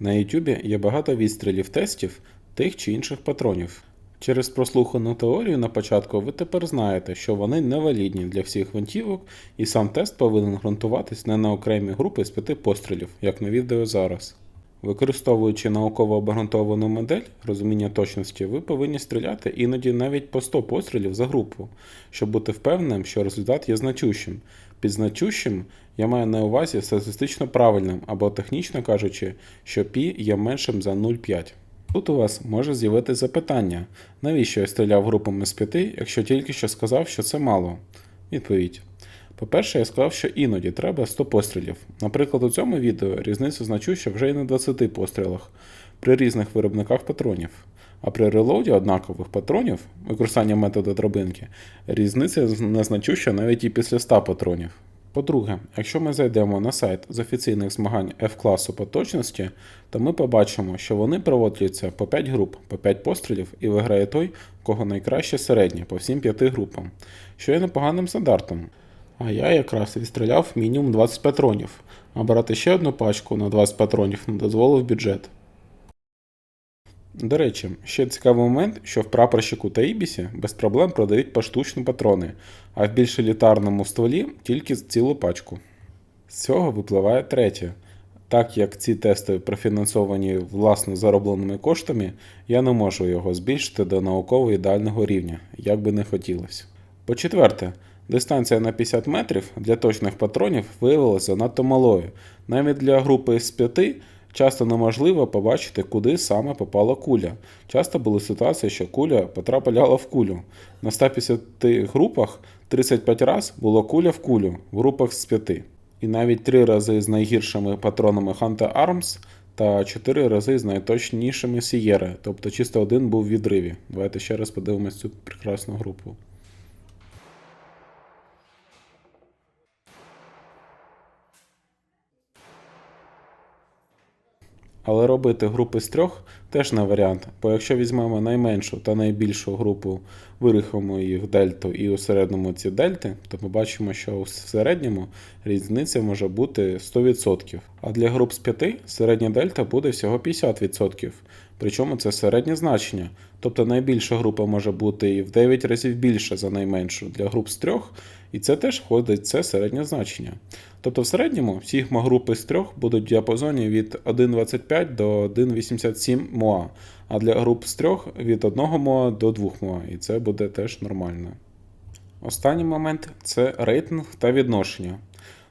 На YouTube є багато відстрілів тестів тих чи інших патронів. Через прослухану теорію на початку ви тепер знаєте, що вони невалідні для всіх гвинтівок, і сам тест повинен ґрунтуватись не на окремі групи з п'яти пострілів, як на відео зараз. Використовуючи науково обґрунтовану модель розуміння точності, ви повинні стріляти іноді навіть по 100 пострілів за групу, щоб бути впевненим, що результат є значущим. Під значущим я маю на увазі статистично правильним або технічно кажучи, що π є меншим за 0,5. Тут у вас може з'явитися запитання, навіщо я стріляв групами з 5, якщо тільки що сказав, що це мало. Відповідь. По-перше, я сказав, що іноді треба 100 пострілів. Наприклад, у цьому відео різниця значуща вже і на 20 пострілах при різних виробниках патронів. А при релоуді однакових патронів, використання методу дробинки, різниця незначуща навіть і після 100 патронів. По-друге, якщо ми зайдемо на сайт з офіційних змагань F-класу по точності, то ми побачимо, що вони проводяться по 5 груп, по 5 пострілів і виграє той, кого найкраще середнє по всім 5 групам, що є непоганим стандартом. А я якраз відстріляв мінімум 20 патронів, а брати ще одну пачку на 20 патронів не дозволив бюджет. До речі, ще цікавий момент, що в прапорщику та Ібісі без проблем продають поштучні патрони, а в більш елітарному стволі тільки цілу пачку. З цього випливає третє. Так як ці тести профінансовані власно заробленими коштами, я не можу його збільшити до науково ідеального рівня, як би не хотілося. По-четверте, дистанція на 50 метрів для точних патронів виявилася занадто малою. Навіть для групи з 5 часто неможливо побачити, куди саме попала куля. Часто були ситуації, що куля потрапляла в кулю. На 150 групах 35 разів було куля в кулю в групах з 5. І навіть 3 рази з найгіршими патронами Hunter Arms та 4 рази з найточнішими Sierra, тобто чисто один був в відриві. Давайте ще раз подивимось цю прекрасну групу. Але робити групи з трьох теж не варіант, бо якщо візьмемо найменшу та найбільшу групу, вирахуємо їх дельту і усереднимо ці дельти, то побачимо, що в середньому різниця може бути 100%. А для груп з 5 середня дельта буде всього 50%. Причому це середнє значення. Тобто найбільша група може бути і в 9 разів більша за найменшу для груп з 3, і це теж входить це середнє значення. Тобто в середньому всі групи з 3 будуть в діапазоні від 1,25 до 1,87 МОА, а для груп з 3 від 1 МОА до 2 МОА, і це буде теж нормально. Останній момент це рейтинг та відношення.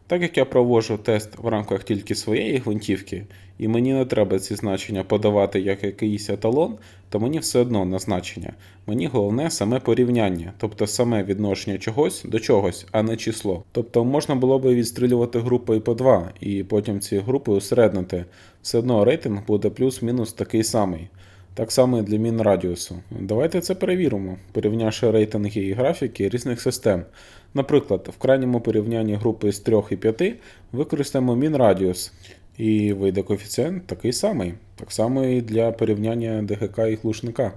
Так як я проводжу тест в рамках тільки своєї гвинтівки, і мені не треба ці значення подавати як якийсь еталон, то мені все одно на значення. Мені головне саме порівняння, тобто саме відношення чогось до чогось, а не число. Тобто можна було би відстрілювати групи по 2, і потім ці групи усереднити. Все одно рейтинг буде плюс-мінус такий самий. Так само і для мін радіусу. Давайте це перевіримо, порівнявши рейтинги і графіки різних систем. Наприклад, в крайньому порівнянні групи з 3 і 5 використаємо мін радіус, і вийде коефіцієнт такий самий, так само і для порівняння ДГК і глушника.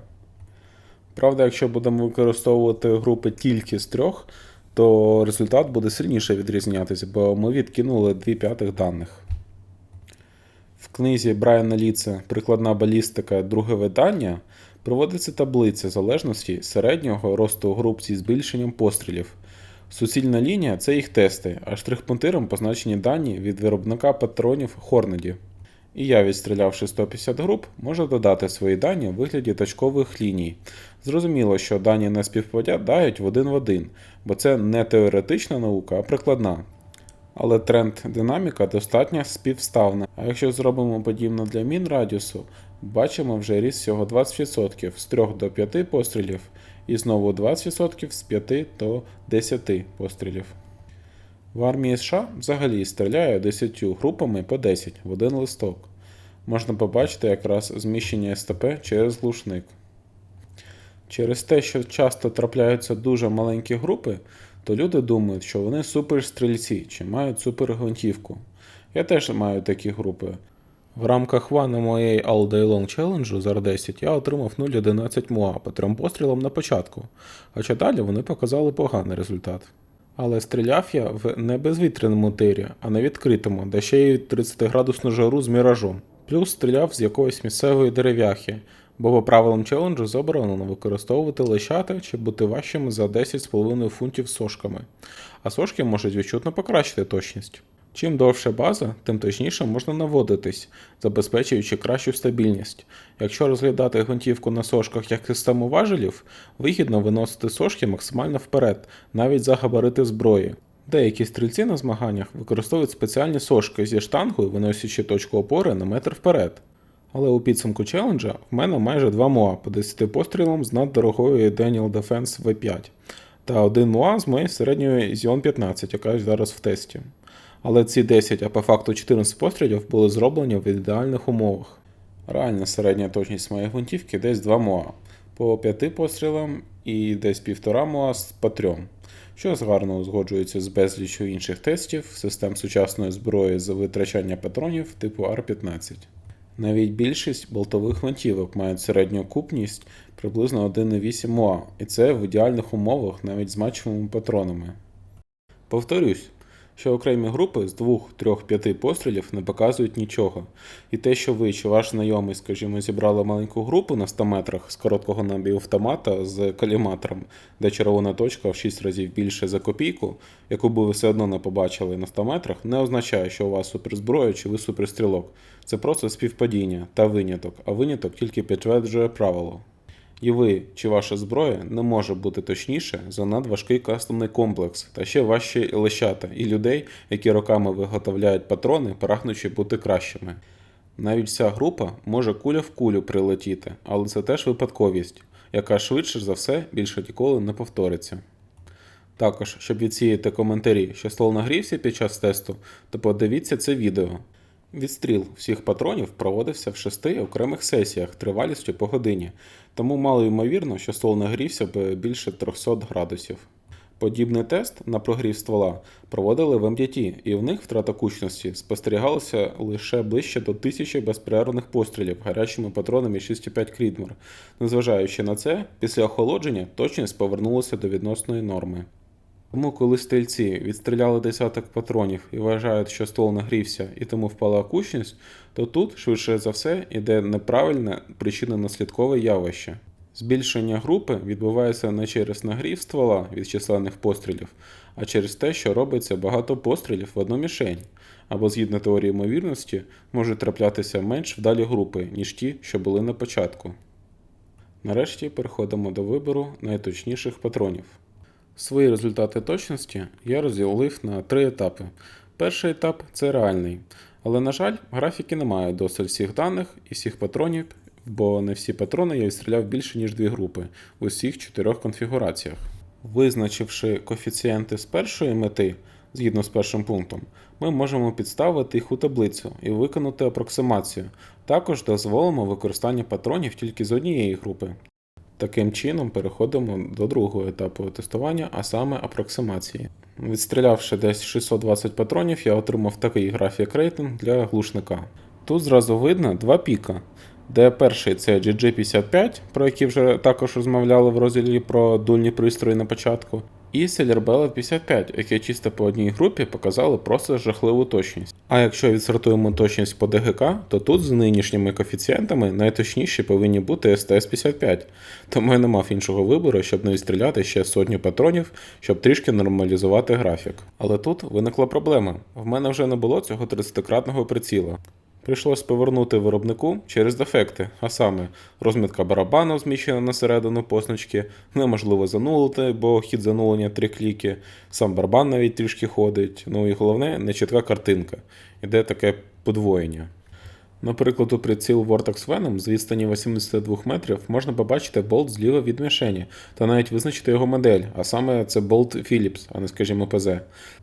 Правда, якщо будемо використовувати групи тільки з трьох, то результат буде сильніше відрізнятися, бо ми відкинули 2 п'ятих даних. В книзі Брайана Ліце Прикладна балістика, друге видання проводиться таблиця залежності середнього росту груп зі збільшенням пострілів. Суцільна лінія це їх тести, а штрих-пунктиром позначені дані від виробника патронів Хорнеді. І я, відстрілявши 150 груп, можу додати свої дані у вигляді точкових ліній. Зрозуміло, що дані не співпадають в один в один, бо це не теоретична наука, а прикладна. Але тренд динаміка достатньо співставна. А якщо зробимо подібно для мін радіусу, бачимо вже ріст всього 20% з 3 до 5 пострілів, і знову 20% з 5 до 10 пострілів. В армії США взагалі стріляє 10 групами по 10 в один листок. Можна побачити якраз зміщення СТП через глушник. Через те, що часто трапляються дуже маленькі групи, то люди думають, що вони суперстрільці чи мають супергвинтівку. Я теж маю такі групи. В рамках вани моєї All Day Long Challenge за 10 я отримав 0,11 МОА по трьом пострілам на початку, хоча далі вони показали поганий результат. Але стріляв я в не безвітряному тирі, а на відкритому, де ще й 30-градусну жару з міражом. плюс стріляв з якоїсь місцевої дерев'яхи, бо по правилам челенджу заборонено використовувати лещата чи бути важчими за 10,5 фунтів сошками, а сошки можуть відчутно покращити точність. Чим довше база, тим точніше можна наводитись, забезпечуючи кращу стабільність. Якщо розглядати гвинтівку на сошках як систему важелів, вигідно виносити сошки максимально вперед, навіть за габарити зброї. Деякі стрільці на змаганнях використовують спеціальні сошки зі штангою, виносячи точку опори на метр вперед. Але у підсумку челенджа в мене майже 2 МОА по 10 пострілам з наддорогої Daniel Defense V5 та один МОА з моєї середньої Xeon 15, яка зараз в тесті. Але ці 10, а по факту 14 пострілів були зроблені в ідеальних умовах. Реальна середня точність моєї гвинтівки десь 2 МОА по 5 пострілам і десь 1,5 МОА з по 3, що гарно узгоджується з безліччю інших тестів систем сучасної зброї за витрачання патронів типу R15. Навіть більшість болтових гвинтівок мають середню купність приблизно 1,8 МОА, і це в ідеальних умовах навіть з матчевими патронами. Повторюсь, що окремі групи з 2, 3, 5 пострілів не показують нічого. І те, що ви чи ваш знайомий, скажімо, зібрали маленьку групу на 100 метрах з короткого набію автомата з каліматором, де червона точка в 6 разів більше за копійку, яку би ви все одно не побачили на 100 метрах, не означає, що у вас суперзброя чи ви суперстрілок. Це просто співпадіння та виняток, а виняток тільки підтверджує правило. І ви чи ваша зброя не може бути точніше за надважкий кастомний комплекс та ще важчі лещата і людей, які роками виготовляють патрони, прагнучи бути кращими. Навіть ця група може куля в кулю прилетіти, але це теж випадковість, яка швидше за все більше ніколи не повториться. Також, щоб відсіяти коментарі, що ствол нагрівся під час тесту, то подивіться це відео. Відстріл всіх патронів проводився в шести окремих сесіях тривалістю по годині, тому мало ймовірно, що ствол нагрівся б більше 300 градусів. Подібний тест на прогрів ствола проводили в МДТ, і в них втрата кучності спостерігалася лише ближче до тисячі безперервних пострілів гарячими патронами 6,5 крідмер. Незважаючи на це, після охолодження точність повернулася до відносної норми. Тому, коли стрільці відстріляли десяток патронів і вважають, що ствол нагрівся і тому впала кучність, то тут, швидше за все, іде неправильне причинно-наслідкове явище. Збільшення групи відбувається не через нагрів ствола від численних пострілів, а через те, що робиться багато пострілів в одну мішень, або згідно теорії ймовірності, можуть траплятися менш вдалі групи, ніж ті, що були на початку. Нарешті переходимо до вибору найточніших патронів. Свої результати точності я розділив на три етапи. Перший етап це реальний, але, на жаль, графіки немає досить всіх даних і всіх патронів, бо не всі патрони я відстріляв більше, ніж дві групи в усіх чотирьох конфігураціях. Визначивши коефіцієнти з першої мети, згідно з першим пунктом, ми можемо підставити їх у таблицю і виконати апроксимацію. Також дозволимо використання патронів тільки з однієї групи. Таким чином переходимо до другого етапу тестування, а саме апроксимації. Відстрілявши десь 620 патронів, я отримав такий графік рейтинг для глушника. Тут зразу видно два піка, де перший це GG55, про який вже також розмовляли в розділі про дульні пристрої на початку, і Bella 55, яке чисто по одній групі показали просто жахливу точність. А якщо відсортуємо точність по ДГК, то тут з нинішніми коефіцієнтами найточніші повинні бути СТС-55, тому я не мав іншого вибору, щоб не відстріляти ще сотню патронів, щоб трішки нормалізувати графік. Але тут виникла проблема: в мене вже не було цього 30-кратного приціла. Прийшлось повернути виробнику через дефекти, а саме розмітка барабану зміщена на середину позначки, неможливо занулити, бо хід занулення три кліки, сам барабан навіть трішки ходить. Ну і головне, нечітка картинка. Іде таке подвоєння. Наприклад, у приціл Vortex Venom з відстані 82 метрів можна побачити болт зліва від мішені та навіть визначити його модель, а саме це болт Philips, а не скажімо ПЗ.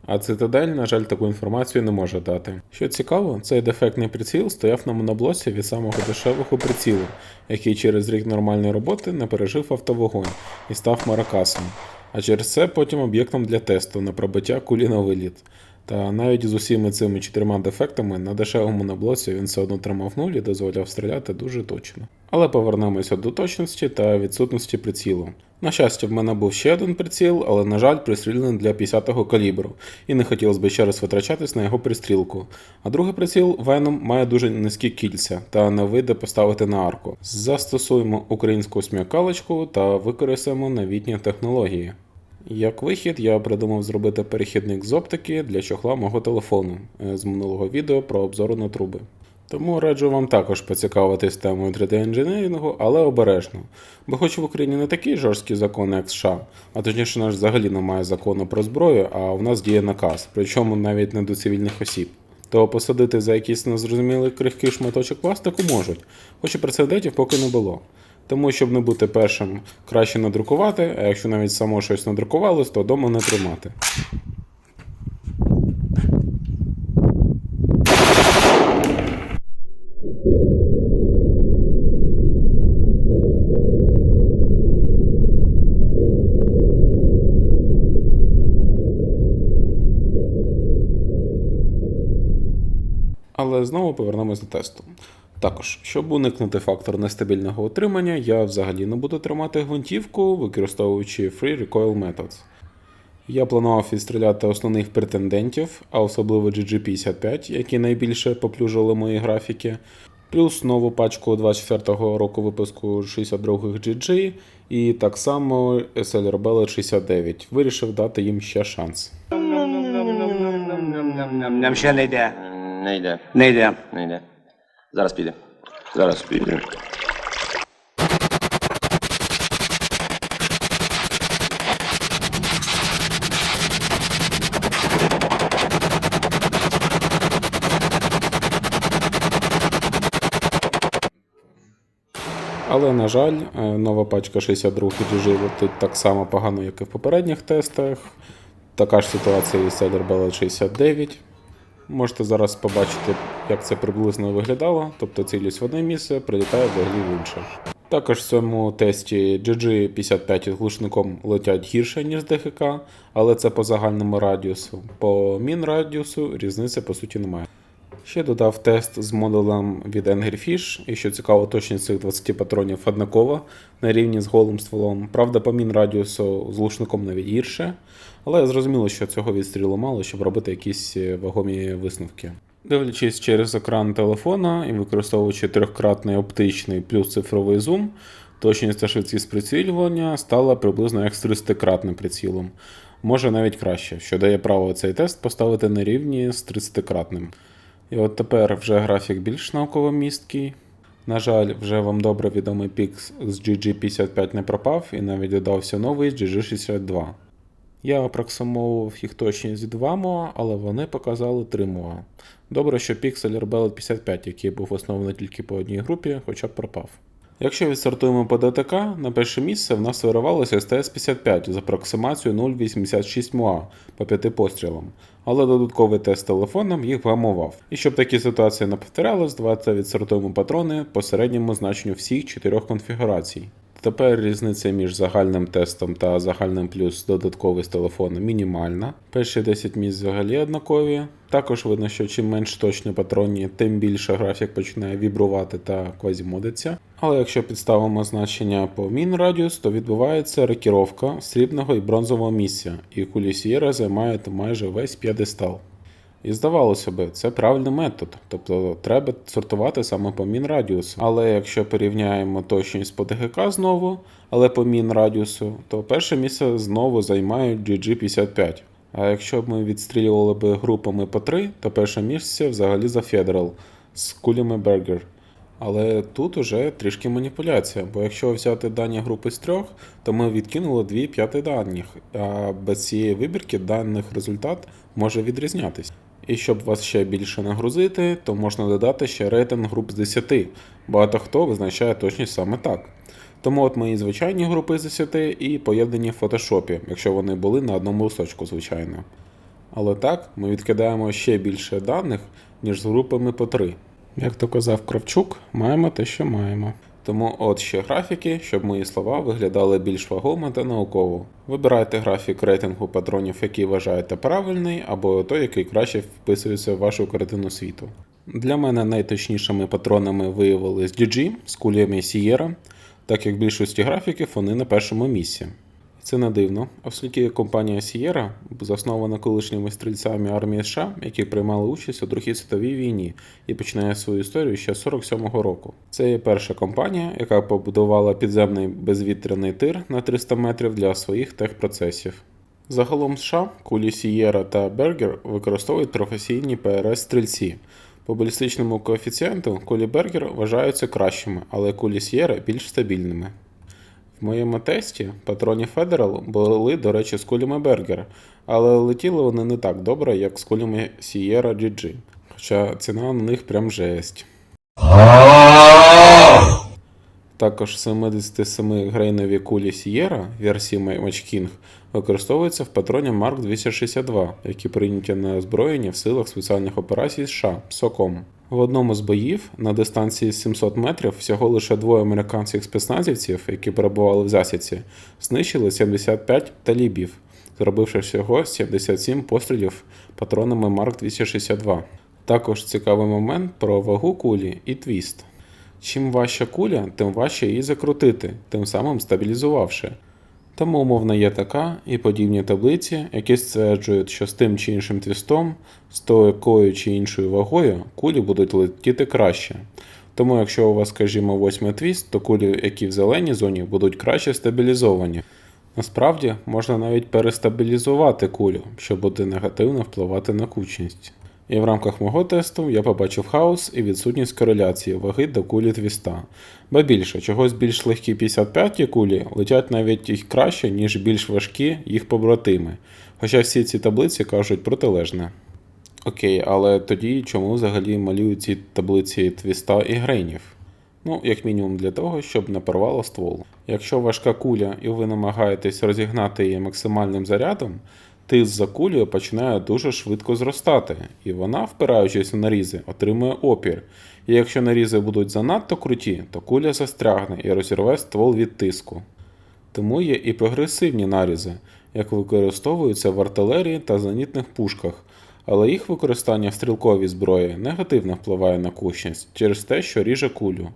А Citadel, на жаль, таку інформацію не може дати. Що цікаво, цей дефектний приціл стояв на моноблоці від самого дешевого прицілу, який через рік нормальної роботи не пережив автовогонь і став маракасом. А через це потім об'єктом для тесту на пробиття кулі на виліт. Та навіть з усіми цими чотирма дефектами на дешевому наблоці він все одно тримав нуль і дозволяв стріляти дуже точно. Але повернемося до точності та відсутності прицілу. На щастя, в мене був ще один приціл, але, на жаль, пристрілений для 50-го калібру, і не хотілося б ще раз витрачатись на його пристрілку. А другий приціл Venom має дуже низькі кільця та не вийде поставити на арку. Застосуємо українську смякалочку та використаємо новітні технології. Як вихід, я придумав зробити перехідник з оптики для чохла мого телефону е, з минулого відео про обзори на труби. Тому раджу вам також поцікавитись темою 3D-інженерінгу, але обережно. Бо хоч в Україні не такі жорсткі закони, як США, а точніше, наш взагалі немає закону про зброю, а в нас діє наказ, причому навіть не до цивільних осіб. То посадити за якийсь незрозумілий крихкий шматочок пластику можуть, хоч і прецедентів поки не було. Тому, щоб не бути першим, краще надрукувати, а якщо навіть само щось надрукувалось, то вдома не тримати. Але знову повернемось до тесту. Також, щоб уникнути фактор нестабільного утримання, я взагалі не буду тримати гвинтівку, використовуючи Free Recoil Methods. Я планував відстріляти основних претендентів, а особливо GG55, які найбільше поплюжили мої графіки, плюс нову пачку 24-го року випуску 62-х GG, і так само SL Rebel 69. Вирішив дати їм ще шанс. Нам ще не йде. Не йде, Не йде. не йде. Зараз піде. Зараз піде. Але, на жаль, е, нова пачка 62 GG летить так само погано, як і в попередніх тестах. Така ж ситуація і з Cellar 69. Можете зараз побачити, як це приблизно виглядало. Тобто цілюсь в одне місце, прилітає взагалі в інше. Також в цьому тесті GG55 із глушником летять гірше, ніж ДХК, але це по загальному радіусу. По мін-радіусу різниці по суті немає. Ще додав тест з модулем від Angry Fish, і що цікаво, точність цих 20 патронів однакова на рівні з голим стволом. Правда, по мін радіусу з лушником навіть гірше, але зрозуміло, що цього відстрілу мало, щоб робити якісь е, вагомі висновки. Дивлячись через екран телефона і використовуючи трьохкратний оптичний плюс цифровий зум, точність та швидкість прицілювання стала приблизно як з 30-кратним прицілом. Може навіть краще, що дає право цей тест поставити на рівні з 30-кратним. І от тепер вже графік більш науково місткий. На жаль, вже вам добре відомий пік з GG55 не пропав і навіть додався новий GG62. Я апроксимовував їх точність зі 2 МОА, але вони показали 3 МОА. Добре, що Pixel Rebel 55, який був оснований тільки по одній групі, хоча б пропав. Якщо відсортуємо по ДТК, на перше місце в нас виривалося СТС-55 з апроксимацією 0,86 МОА по 5 пострілам, але додатковий тест телефоном їх вгамував. І щоб такі ситуації не повторялись, давайте відсортуємо патрони по середньому значенню всіх чотирьох конфігурацій. Тепер різниця між загальним тестом та загальним плюс додатковий з телефону мінімальна. Перші 10 місць взагалі однакові. Також видно, що чим менш точні патроні, тим більше графік починає вібрувати та квазімодиться. Але якщо підставимо значення по мін радіус, то відбувається рокіровка срібного і бронзового місця, і кулі Сієра займають майже весь п'єдестал. І здавалося би, це правильний метод, тобто треба сортувати саме по мін радіусу. Але якщо порівняємо точність по ДГК знову, але по мін радіусу, то перше місце знову займають GG55. А якщо б ми відстрілювали би групами по 3, то перше місце взагалі за Federal з кулями Berger. Але тут уже трішки маніпуляція, бо якщо взяти дані групи з трьох, то ми відкинули дві п'яти даних, а без цієї вибірки даних результат може відрізнятись. І щоб вас ще більше нагрузити, то можна додати ще рейтинг груп з 10. Багато хто визначає точність саме так. Тому от мої звичайні групи з 10 і поєднані в фотошопі, якщо вони були на одному листочку, звичайно. Але так, ми відкидаємо ще більше даних, ніж з групами по 3. Як то казав Кравчук, маємо те, що маємо. Тому от ще графіки, щоб мої слова виглядали більш вагомо та науково. Вибирайте графік рейтингу патронів, який вважаєте правильний, або той, який краще вписується в вашу картину світу. Для мене найточнішими патронами виявились DG з кулями Sierra, так як більшості графіків вони на першому місці. Це не дивно, оскільки компанія Sierra заснована колишніми стрільцями армії США, які приймали участь у Другій світовій війні і починає свою історію ще з 47-го року. Це є перша компанія, яка побудувала підземний безвітряний тир на 300 метрів для своїх техпроцесів. Загалом США кулі Sierra та Berger використовують професійні ПРС-стрільці. По балістичному коефіцієнту кулі Berger вважаються кращими, але кулі Sierra більш стабільними. В моєму тесті патроні Федерал були, до речі, з кулями Бергера, але летіли вони не так добре, як з кулями Sierra GG. Хоча ціна на них прям жесть. Також 77 грейнові кулі Sierra версії Match King використовуються в патроні Mark 262, які прийняті на озброєнні в силах спеціальних операцій США СОКОМ. В одному з боїв на дистанції 700 метрів всього лише двоє американських спецназівців, які перебували в засідці, знищили 75 талібів, зробивши всього 77 пострілів патронами Mark 262. Також цікавий момент про вагу кулі і твіст. Чим важча куля, тим важче її закрутити, тим самим стабілізувавши. Тому умовно є така і подібні таблиці, які стверджують, що з тим чи іншим твістом, з такою чи іншою вагою, кулі будуть летіти краще. Тому якщо у вас, скажімо, восьмий твіст, то кулі, які в зеленій зоні, будуть краще стабілізовані. Насправді можна навіть перестабілізувати кулю, що буде негативно впливати на кучність. І в рамках мого тесту я побачив хаос і відсутність кореляції ваги до кулі твіста. Ба більше, чогось більш легкі 55-ті кулі летять навіть і краще, ніж більш важкі їх побратими. Хоча всі ці таблиці кажуть протилежне. Окей, але тоді чому взагалі малюють ці таблиці твіста і грейнів? Ну, як мінімум для того, щоб не порвало ствол. Якщо важка куля і ви намагаєтесь розігнати її максимальним зарядом, тиск за кулею починає дуже швидко зростати, і вона, впираючись у нарізи, отримує опір. І якщо нарізи будуть занадто круті, то куля застрягне і розірве ствол від тиску. Тому є і прогресивні нарізи, як використовуються в артилерії та зенітних пушках, але їх використання в стрілковій зброї негативно впливає на кучність через те, що ріже кулю.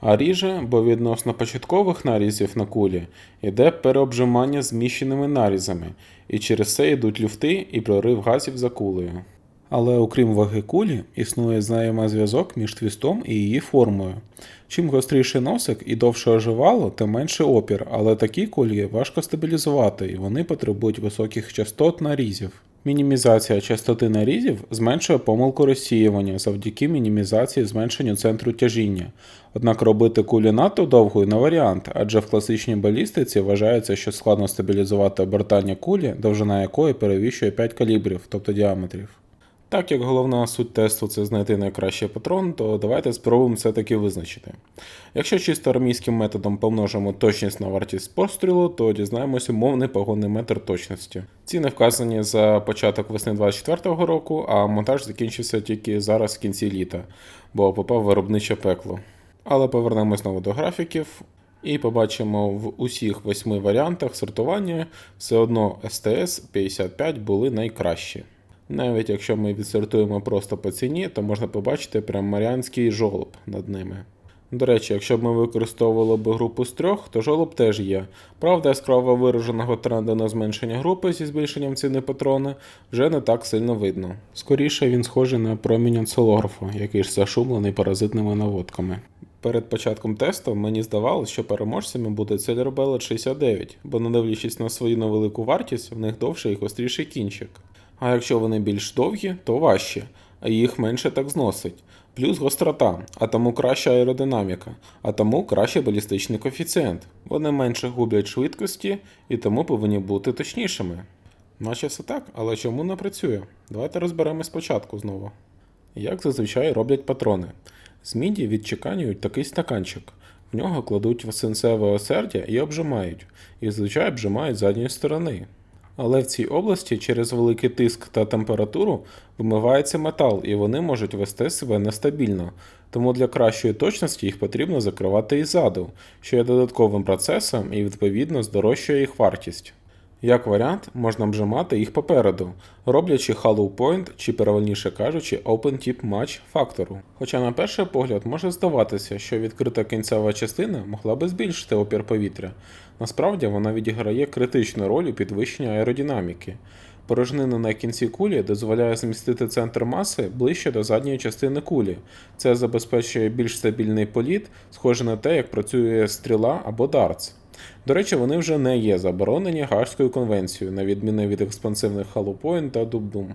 А ріже, бо відносно початкових нарізів на кулі йде переобжимання зміщеними нарізами, і через це йдуть люфти і прорив газів за кулею. Але окрім ваги кулі, існує взаємозв'язок між твістом і її формою. Чим гостріший носик і довше оживало, тим менше опір, але такі кулі важко стабілізувати, і вони потребують високих частот нарізів. Мінімізація частоти нарізів зменшує помилку розсіювання завдяки мінімізації зменшенню центру тяжіння. Однак робити кулю надто довгою не варіант, адже в класичній балістиці вважається, що складно стабілізувати обертання кулі, довжина якої перевищує 5 калібрів, тобто діаметрів. Так як головна суть тесту це знайти найкращий патрон, то давайте спробуємо це таки визначити. Якщо чисто армійським методом помножимо точність на вартість пострілу, то дізнаємося умовний погонний метр точності. Ціни вказані за початок весни 24-го року, а монтаж закінчився тільки зараз в кінці літа, бо попав виробниче пекло. Але повернемось знову до графіків. І побачимо в усіх восьми варіантах сортування все одно СТС 55 були найкращі. Навіть якщо ми відсортуємо просто по ціні, то можна побачити прям маріанський жолоб над ними. До речі, якщо б ми використовували б групу з трьох, то жолоб теж є. Правда, яскраво вираженого тренду на зменшення групи зі збільшенням ціни патрони вже не так сильно видно. Скоріше він схожий на промінь онцелографа, який ж зашумлений паразитними наводками. Перед початком тесту мені здавалося, що переможцями буде Cellular Bellet 69, бо не дивлячись на свою невелику вартість, в них довший і гостріший кінчик. А якщо вони більш довгі, то важчі, а їх менше так зносить. Плюс гострота, а тому краща аеродинаміка, а тому кращий балістичний коефіцієнт. Вони менше гублять швидкості і тому повинні бути точнішими. Наче все так, але чому не працює? Давайте розберемось спочатку знову. Як зазвичай роблять патрони. З міді відчеканюють такий стаканчик. В нього кладуть свинцеве осердя і обжимають, і зазвичай обжимають з задньої сторони. Але в цій області через великий тиск та температуру вимивається метал, і вони можуть вести себе нестабільно. Тому для кращої точності їх потрібно закривати іззаду, що є додатковим процесом і відповідно здорожчує їх вартість. Як варіант, можна вжимати їх попереду, роблячи hollow point чи правильніше кажучи, open tip match фактору. Хоча на перший погляд може здаватися, що відкрита кінцева частина могла би збільшити опір повітря. Насправді вона відіграє критичну роль у підвищенні аеродинаміки. Порожнина на кінці кулі дозволяє змістити центр маси ближче до задньої частини кулі. Це забезпечує більш стабільний політ, схоже на те, як працює стріла або дартс. До речі, вони вже не є заборонені Гаагською конвенцією, на відміну від експансивних Point та Дубдум.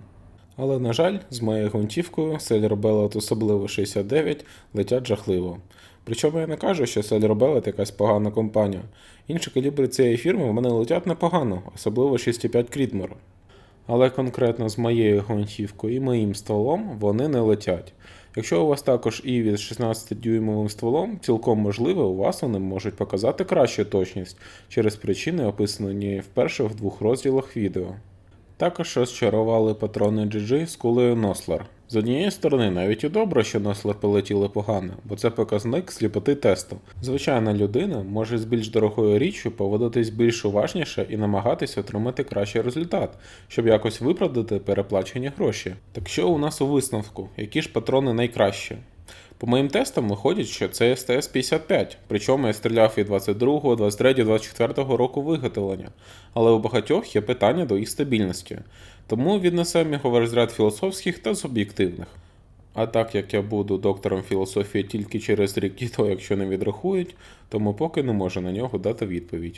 Але, на жаль, з моєю гвинтівкою Bellet особливо 69 летять жахливо. Причому я не кажу, що Bellet якась погана компанія. Інші калібри цієї фірми в мене летять непогано, особливо 6,5 Крідмор. Але конкретно з моєю гвинтівкою і моїм стволом вони не летять. Якщо у вас також іві з 16-дюймовим стволом, цілком можливо, у вас вони можуть показати кращу точність через причини, описані в перших двох розділах відео. Також розчарували патрони GG з кулею Нослер. З однієї сторони, навіть і добре, що Нослер полетіли погано, бо це показник сліпоти тесту. Звичайна людина може з більш дорогою річчю поводитись більш уважніше і намагатись отримати кращий результат, щоб якось виправдати переплачені гроші. Так що у нас у висновку, які ж патрони найкращі? По моїм тестам виходить, що це СТС-55, причому я стріляв і 22, 23, 24 року виготовлення, але у багатьох є питання до їх стабільності, тому віднесемо його в розряд філософських та суб'єктивних. А так як я буду доктором філософії тільки через рік і то, якщо не відрахують, тому поки не можу на нього дати відповідь.